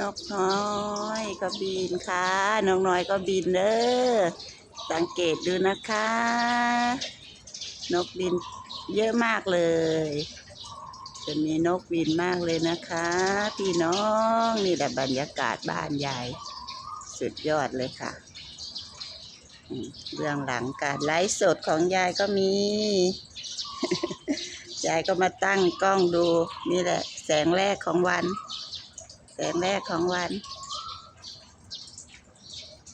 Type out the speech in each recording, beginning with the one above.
นกน้อยก็บินค่ะนกน้อยก็บินเด้อสังเกตดูนะคะ นกบินเยอะมากเลย จะมีนกบินมากเลยนะคะ พี่น้องนี่แหละบรรยากาศบ้านยายสุดยอดเลยค่ะเรื่องหลังการไลฟ์สดของยายก็มี ยายก็มาตั้งกล้องดูนี่แหละ แสงแรกของวัน แสงแรกของวัน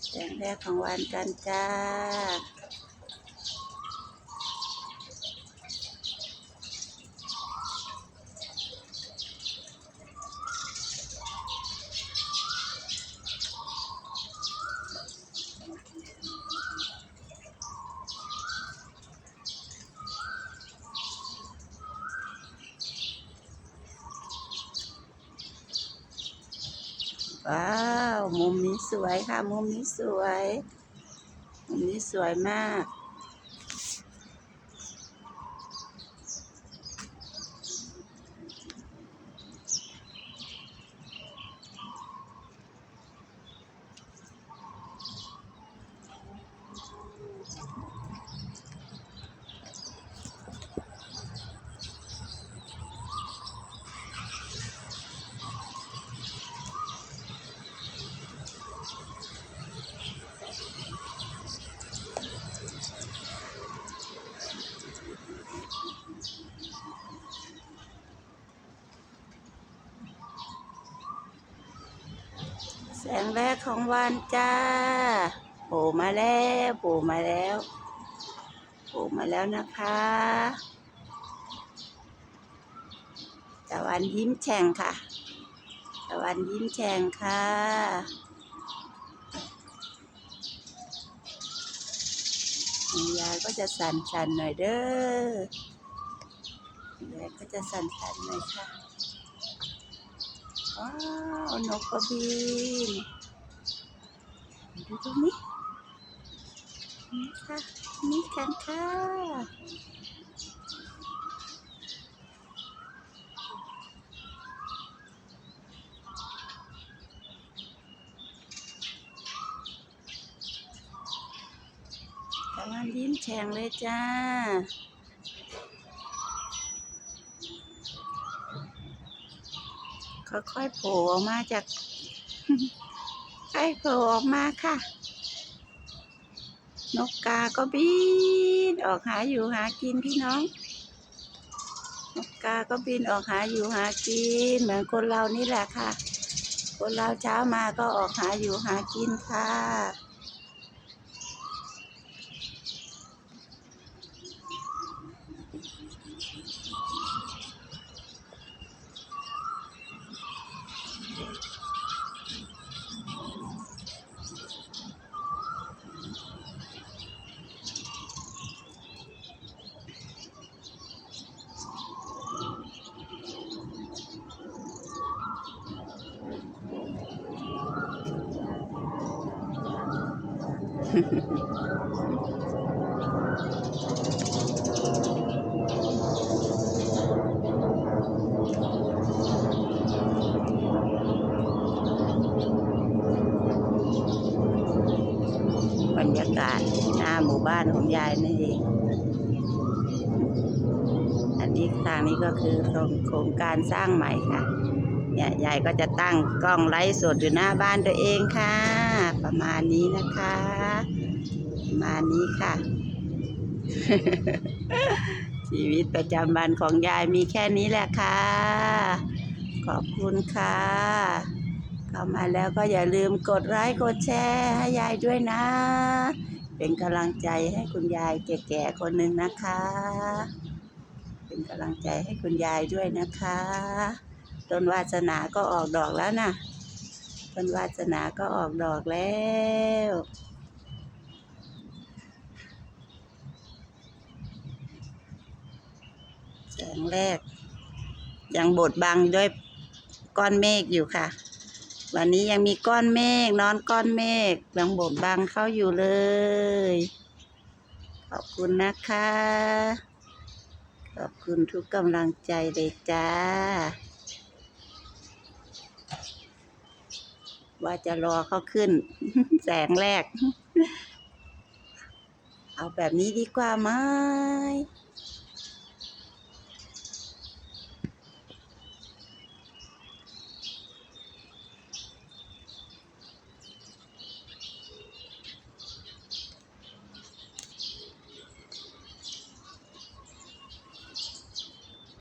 แสงแรกของวันกันจ้า ว้าว มุมนี้สวยค่ะ มุมนี้สวย มุมนี้สวยมาก งแรกของวันจ้าโผล่มาแล้วโผล่มาแล้วโผล่มาแล้วนะคะตะวันยิ้มแฉ่งค่ะตะวันยิ้มแฉ่งค่ะยายก็จะสั่นๆหน่อยเด้อยายก็จะสั่นๆหน่อยค่ะ ว้าวนกกระบินดูตรงนี้นี่ค่ะนี่กันค่ะกำลังยิ้มแฉ่งเลยจ้า ค่อยๆโผล่ออกมาจากค่อยโผล่ออกมาค่ะ นกกาก็บินออกหาอยู่หากินพี่น้อง นกกาก็บินออกหาอยู่หากิน เหมือนคนเรานี่แหละค่ะ คนเราเช้ามาก็ออกหาอยู่หากินค่ะ บรรยากาศหน้าหมู่บ้านของยายนี่เองอันนี้ทางนี้ก็คือโครงการสร้างใหม่ค่ะ เนี่ยยายก็จะตั้งกล้องไลฟ์สดอยู่หน้าบ้านตัวเองค่ะ ประมาณนี้นะคะ ประมาณนี้ค่ะ ชีวิตประจำวันของยายมีแค่นี้แหละค่ะ ขอบคุณค่ะ เข้ามาแล้วก็อย่าลืมกดไลค์กดแชร์ให้ยายด้วยนะ เป็นกำลังใจให้คุณยายแก่ๆคนหนึ่งนะคะ เป็นกำลังใจให้คุณยายด้วยนะคะ ต้นวาสนาก็ออกดอกแล้วนะต้นวาสนาก็ออกดอกแล้วแสงแรก ยังบดบังด้วยก้อนเมฆอยู่ค่ะ วันนี้ยังมีก้อนเมฆนอนก้อนเมฆยังบดบังเข้าอยู่เลย ขอบคุณนะคะ ขอบคุณทุกกำลังใจเลยจ้า ว่าจะรอเขาขึ้น แสงแรก เอาแบบนี้ดีกว่าไหม